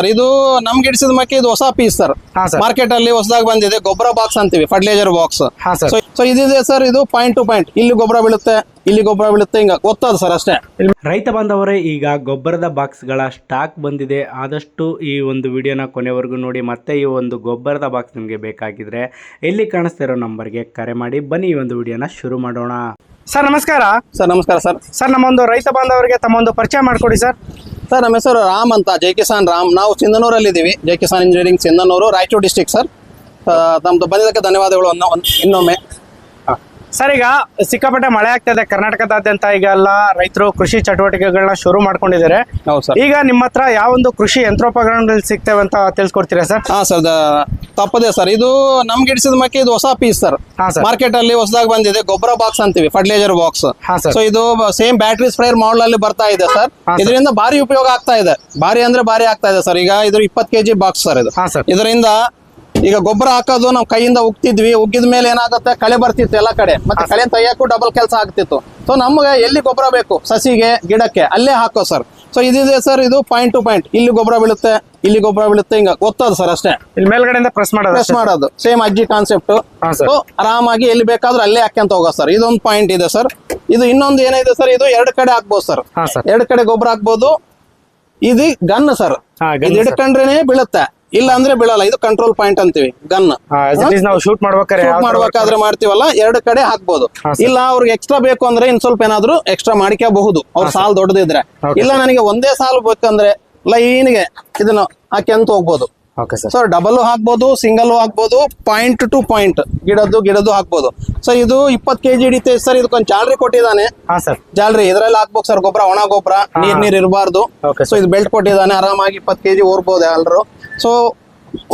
Sir ಇದು ನಮ್ಗೆ ಹಿಡಿಸಿದ ಮಕ್ಕಿ ಇದು ಹೊಸ ಪೀಸ್ ಸರ್. ಹಾ ಮಾರ್ಕೆಟ್ ಅಲ್ಲಿ ಹೊಸದಾಗಿ ಬಂದಿದೆ ಗೊಬ್ಬರ ಬಾಕ್ಸ್ ಅಂತೀವಿ ಫರ್ಟಿಲೈಸರ್ ಬಾಕ್ಸ್ ಸೊ ಇದಿದೆ ಸರ್ ಇದು ಪಾಯಿಂಟ್ ಟು ಪಾಯಿಂಟ್ ಇಲ್ಲಿ ಗೊಬ್ಬರ ಬೀಳುತ್ತೆ ಇಲ್ಲಿ ಗೊಬ್ಬರ ಬೀಳುತ್ತೆ ಹಿಂಗ ಗೊತ್ತದ ಸರ್ ಅಷ್ಟೇ. ರೈತ ಬಾಂಧವರೇ ಈಗ ಗೊಬ್ಬರದ ಬಾಕ್ಸ್ಗಳ ಸ್ಟಾಕ್ ಬಂದಿದೆ. ಆದಷ್ಟು ಈ ಒಂದು ವಿಡಿಯೋನ ಕೊನೆವರೆಗೂ ನೋಡಿ ಮತ್ತೆ ಈ ಒಂದು ಗೊಬ್ಬರದ ಬಾಕ್ಸ್ ನಿಮಗೆ ಬೇಕಾಗಿದ್ರೆ ಎಲ್ಲಿ ಕಾಣಿಸ್ತಿರೋ ನಂಬರ್ಗೆ ಕರೆ ಮಾಡಿ ಬನ್ನಿ ಈ ಒಂದು ವಿಡಿಯೋನ ಶುರು ಮಾಡೋಣ. ಸರ್ ನಮಸ್ಕಾರ. ಸರ್ ನಮಸ್ಕಾರ ಸರ್. ಸರ್ ನಮ್ಮ ಒಂದು ರೈತ ಬಾಂಧವರಿಗೆ ತಮ್ಮೊಂದು ಪರಿಚಯ ಮಾಡಿಕೊಡಿ ಸರ್. ಸರ್ ನಮ್ಮ ಹೆಸರು ರಾಮ್ ಅಂತ. ಜೈ ಕಿಸಾನ್ ರಾಮ್. ನಾವು ಸಿಂಧನೂರಲ್ಲಿ ಇದ್ದೀವಿ Jai Kisan engineering Sindhanur, Raichur district sir. ತಮ್ಮದು ಬಂದಿದ್ದಕ್ಕೆ ಧನ್ಯವಾದಗಳು ಅನ್ನೋ ಇನ್ನೊಮ್ಮೆ. ಸರ್ ಈಗ ಸಿಕ್ಕಾಪಟ್ಟೆ ಮಳೆ ಆಗ್ತಾ ಇದೆ. ಕರ್ನಾಟಕದಾದ್ಯಂತ ಈಗ ಎಲ್ಲ ರೈತರು ಕೃಷಿ ಚಟುವಟಿಕೆಗಳನ್ನ ಶುರು ಮಾಡ್ಕೊಂಡಿದ್ದಾರೆ. ಈಗ ನಿಮ್ಮ ಹತ್ರ ಯಾವೊಂದು ಕೃಷಿ ಯಂತ್ರೋಪಕರಣಗಳು ಸಿಗ್ತೇವೆ ಅಂತ ತಿಳಿಸ್ಕೊಡ್ತೀರಾ ಸರ್? ಹಾ ಸರ್ ತಪ್ಪದೆ ಸರ್. ಇದು ನಮ್ಗೆ ಹಿಡಿಸಿದ ಮಕ್ಕೆ ಇದು ಹೊಸ ಪೀಸ್ ಸರ್. ಮಾರ್ಕೆಟ್ ಅಲ್ಲಿ ಹೊಸದಾಗಿ ಬಂದಿದೆ. ಗೊಬ್ಬರ ಬಾಕ್ಸ್ ಅಂತೀವಿ ಫರ್ಟಿಲೈಸರ್ ಬಾಕ್ಸ್ ಸೊ ಇದು ಸೇಮ್ ಬ್ಯಾಟ್ರಿ ಸ್ಪ್ರೇಯರ್ ಮಾಡಲ್ ಅಲ್ಲಿ ಬರ್ತಾ ಇದೆ ಸರ್. ಇದರಿಂದ ಭಾರಿ ಉಪಯೋಗ ಆಗ್ತಾ ಇದೆ. ಭಾರಿ ಅಂದ್ರೆ ಭಾರಿ ಆಗ್ತಾ ಇದೆ ಸರ್. ಈಗ ಇದ್ರ ಇಪ್ಪತ್ತು ಕೆಜಿ ಬಾಕ್ಸ್ ಸರ್ ಇದು. ಹಾ ಸರ್. ಇದರಿಂದ ಈಗ ಗೊಬ್ಬರ ಹಾಕೋದು ನಾವು ಕೈಯಿಂದ ಉಗ್ತಿದ್ವಿ ಉಗ್ಗಿದ ಮೇಲೆ ಏನಾಗುತ್ತೆ? ಕಳೆ ಬರ್ತಿತ್ತು ಎಲ್ಲ ಕಡೆ. ಮತ್ತೆ ಕಳೆ ತೆಗಿಯಕ್ಕೂ ಡಬಲ್ ಕೆಲಸ ಆಗ್ತಿತ್ತು. ಸೊ ನಮ್ಗೆ ಎಲ್ಲಿ ಗೊಬ್ಬರ ಬೇಕು? ಸಸಿಗೆ ಗಿಡಕ್ಕೆ ಅಲ್ಲೇ ಹಾಕೋ ಸರ್ ಸೊ ಇದಿದೆ ಸರ್ ಇದು ಪಾಯಿಂಟ್ ಟು ಪಾಯಿಂಟ್ ಇಲ್ಲಿ ಗೊಬ್ಬರ ಬೀಳುತ್ತೆ ಇಲ್ಲಿ ಗೊಬ್ಬರ ಬೀಳುತ್ತೆ ಹಿಂಗ ಗೊತ್ತದ ಸರ್ ಅಷ್ಟೇ. ಇಲ್ಲಿ ಮೇಲ್ಗಡೆಯಿಂದ ಪ್ರೆಸ್ ಮಾಡೋದು ಪ್ರೆಸ್ ಮಾಡೋದು. ಸೇಮ್ ಅಜ್ಜಿ ಕಾನ್ಸೆಪ್ಟ್ ಸೊ ಆರಾಮಾಗಿ ಎಲ್ಲಿ ಬೇಕಾದ್ರೂ ಅಲ್ಲೇ ಹಾಕ್ಯಂತ ಹೋಗೋ ಸರ್ ಇದೊಂದು ಪಾಯಿಂಟ್ ಇದೆ ಸರ್ ಇದು ಇನ್ನೊಂದು ಏನಿದೆ ಸರ್ ಇದು ಎರಡು ಕಡೆ ಹಾಕ್ಬೋದು ಸರ್ ಎರಡು ಕಡೆ ಗೊಬ್ಬರ ಹಾಕ್ಬೋದು. ಇದು ಗನ್ ಸರ್ ಇದು. ಹಿಡ್ಕೊಂಡ್ರೇನೆ ಬೀಳುತ್ತೆ. ಇಲ್ಲ ಅಂದ್ರೆ ಬೀಳಲ್ಲ. ಇದು ಕಂಟ್ರೋಲ್ ಪಾಯಿಂಟ್ ಅಂತೀವಿ ಗನ್ ನಾವು ಶೂಟ್ ಮಾಡ್ಬೇಕಾದ್ರೆ ಮಾಡ್ಬೇಕಾದ್ರೆ ಮಾಡ್ತೀವಲ್ಲ ಎರಡು ಕಡೆ ಹಾಕ್ಬಹುದು ಇಲ್ಲ ಅವ್ರಿಗೆ ಎಕ್ಸ್ಟ್ರಾ ಬೇಕು ಅಂದ್ರೆ ಇನ್ ಸ್ವಲ್ಪ ಏನಾದ್ರು ಎಕ್ಸ್ಟ್ರಾ ಮಾಡ್ಕೋಬಹುದು ಅವ್ರ ಸಾಲ್ ದೊಡ್ಡದಿದ್ರೆ ಇಲ್ಲ ನನಗೆ ಒಂದೇ ಸಾಲು ಬೇಕಂದ್ರೆ ಲೈನ್ಗೆ ಇದನ್ನ ಹಾಕ್ಯಂತ ಹೋಗ್ಬೋದು. ಸೊ ಡಬಲ್ ಹಾಕ್ಬೋದು ಸಿಂಗಲ್ ಹಾಕ್ಬಹುದು ಪಾಯಿಂಟ್ ಟು ಪಾಯಿಂಟ್ ಗಿಡದ್ದು ಗಿಡದ್ದು ಹಾಕ್ಬಹುದು ಸೊ ಇದು ಇಪ್ಪತ್ತು ಕೆಜಿ ಹಿಡಿತೆ ಸರ್ ಇದಕ್ಕೊಂದು ಜಾಲರಿ ಕೊಟ್ಟಿದ್ದಾನೆ. ಜಾಲ್ರಿ ಇದ್ರಲ್ಲಿ ಹಾಕ್ಬೇಕು ಸರ್ ಗೊಬ್ಬರ ಒಣ ಗೊಬ್ಬರ ನೀರ್ ನೀರ್ ಇರಬಾರ್ದು. ಸೊ ಇದು ಬೆಲ್ಟ್ ಕೊಟ್ಟಿದ್ದಾನೆ. ಆರಾಮಾಗಿ ಇಪ್ಪತ್ತು ಕೆಜಿ ಓರ್ಬೋದು ಎಲ್ಲರೂ ಸೊ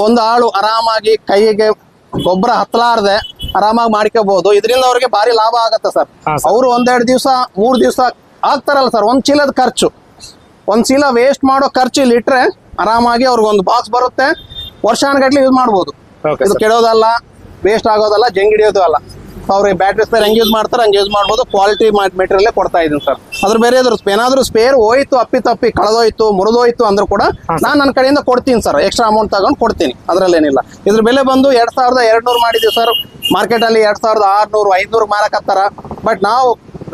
ಒಂದು ಆಳು ಆರಾಮಾಗಿ ಕೈಗೆ ಗೊಬ್ಬರ ಹತ್ತಲಾರ್ದೆ ಆರಾಮಾಗಿ ಮಾಡ್ಕೋಬಹುದು ಇದರಿಂದ ಅವ್ರಿಗೆ ಭಾರಿ ಲಾಭ ಆಗತ್ತೆ ಸರ್. ಅವರು ಒಂದೆರಡು ದಿವಸ ಮೂರು ದಿವಸ ಆಗ್ತಾರಲ್ಲ ಸರ್. ಒಂದ್ ಚೀಲದ ಖರ್ಚು. ಒಂದ್ ಚೀಲ ವೇಸ್ಟ್ ಮಾಡೋ ಖರ್ಚು ಇಲ್ಲಿ ಇಟ್ರೆ ಆರಾಮಾಗಿ ಅವ್ರಿಗೆ ಒಂದು ಬಾಕ್ಸ್ ಬರುತ್ತೆ. ವರ್ಷಾನುಗಟ್ಲೆ ಯೂಸ್ ಮಾಡ್ಬೋದು. ಇದು ಕೆಡೋದಲ್ಲ ವೇಸ್ಟ್ ಆಗೋದಲ್ಲ ಜಂಗಿಡಿಯೋದು ಅಲ್ಲ. ಅವ್ರಿಗೆ ಬ್ಯಾಟ್ರಿ ಸ್ಪೇರ್ ಹೆಂಗ್ ಯೂಸ್ ಮಾಡ್ತಾರೆ ಹಂಗೆ ಯೂಸ್ ಮಾಡ್ಬೋದು. ಕ್ವಾಲಿಟಿ ಮೆಟೀರಿಯಲ್ ಕೊಡ್ತಾ ಇದ್ದೀನಿ ಸರ್ ಅದ್ರ ಬೇರೆ ಅದ್ರ ಏನಾದ್ರೂ ಸ್ಪೇರ್ ಹೋಯ್ತು ಅಪ್ಪಿ ತಪ್ಪಿ ಕಳೆದೋಯ್ತು ಮುರಿದೋಯ್ತು ಅಂದ್ರೂ ಕೂಡ ನಾನು ನನ್ನ ಕಡೆಯಿಂದ ಕೊಡ್ತೀನಿ ಸರ್ ಎಕ್ಸ್ಟ್ರಾ ಅಮೌಂಟ್ ತಗೊಂಡು ಕೊಡ್ತೀನಿ. ಅದ್ರಲ್ಲೇನಿಲ್ಲ. ಇದ್ರ ಬೆಲೆ ಬಂದು ಎರಡ್ ಸಾವಿರದ ಎರಡ್ನೂರು ಮಾಡಿದ್ದೀವಿ ಸರ್ ಮಾರ್ಕೆಟಲ್ಲಿ ಎರಡ್ ಸಾವಿರದ ಆರ್ನೂರು ಐದ್ನೂರು ಮಾರಕತ್ತಾರ. ಬಟ್ ನಾವು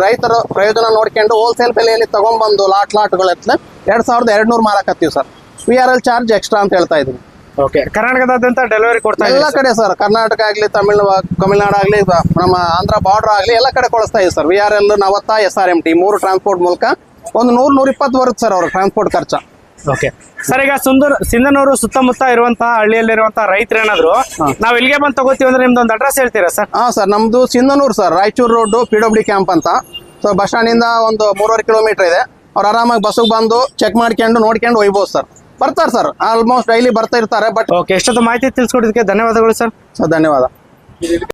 ರೈತರ ಪ್ರಯೋಜನ ನೋಡ್ಕೊಂಡು ಹೋಲ್ಸೇಲ್ ಬೆಲೆಯಲ್ಲಿ ತಗೊಂಡ್ಬಂದು ಲಾಟ್ ಲಾಟ್ಗಳೆಲ್ಲ ಎರಡ್ ಸಾವಿರದ ಎರಡ್ನೂರು ಮಾರಕತ್ತೀವಿ sir V R L charge extra ಅಂತ ಹೇಳ್ತಾ ಇದ್ದೀನಿ. ಓಕೆ. ಕರ್ನಾಟಕದಾದ್ಯಂತ ಡೆಲಿವರಿ ಕೊಡ್ತಾ ಎಲ್ಲ ಕಡೆ ಸರ್ ಕರ್ನಾಟಕ ಆಗ್ಲಿ ತಮಿಳು ತಮಿಳ್ನಾಡು ಆಗ್ಲಿ ನಮ್ಮ ಆಂಧ್ರ ಬಾರ್ಡರ್ ಆಗ್ಲಿ ಎಲ್ಲ ಕಡೆ ಕೊಡಿಸ್ತಾ ಇದೆ ಸರ್ ವಿ ಆರ್ ಎಲ್ ನವತ್ತ ಎಸ್ ಆರ್ ಎಂ ಟಿ ಮೂರು ಟ್ರಾನ್ಸ್ಪೋರ್ಟ್ ಮೂಲಕ. ಒಂದು ನೂರು ನೂರ ಇಪ್ಪತ್ತು ಬರುತ್ತೆ ಸರ್ ಅವ್ರ ಟ್ರಾನ್ಸ್ಪೋರ್ಟ್ ಖರ್ಚು. ಓಕೆ. ಸರ್ ಈಗ ಸುಂದರ್ ಸಿಂಧನೂರು ಸುತ್ತಮುತ್ತ ಇರುವಂತಹ ಹಳ್ಳಿಯಲ್ಲಿರುವಂತಹ ರೈತರು ಏನಾದ್ರು ನಾವ್ ಇಲ್ಲಿಗೆ ಬಂದು ತಗೋತೀವಿ ಅಂದ್ರೆ ನಿಮ್ದು ಒಂದು ಅಡ್ರೆಸ್ ಹೇಳ್ತೀರಾ ಸರ್ ಹಾ ಸರ್ ನಮ್ದು Sindhanur sir Raichur road P W camp ಅಂತ. ಸೊ ಬಸ್ ಸ್ಟ್ಯಾಂಡಿಂದ ಒಂದು ಮೂರುವರೆ ಕಿಲೋಮೀಟರ್ ಇದೆ. ಅವ್ರು ಆರಾಮಾಗಿ ಬಸ್ಸಿಗೆ ಬಂದು ಚೆಕ್ ಮಾಡ್ಕೊಂಡು ನೋಡ್ಕೊಂಡು ಹೋಗ್ಬೋದು ಸರ್ ಬರ್ತಾರೆ ಸರ್ ಆಲ್ಮೋಸ್ಟ್ ಡೈಲಿ ಬರ್ತಾ ಇರ್ತಾರೆ ಬಟ್ ಓಕೆ ಎಷ್ಟೊತ್ತು ಮಾಹಿತಿ ತಿಳಿಸ್ಕೊಡೋದಕ್ಕೆ ಧನ್ಯವಾದಗಳು ಸರ್ ಸೊ ಧನ್ಯವಾದ.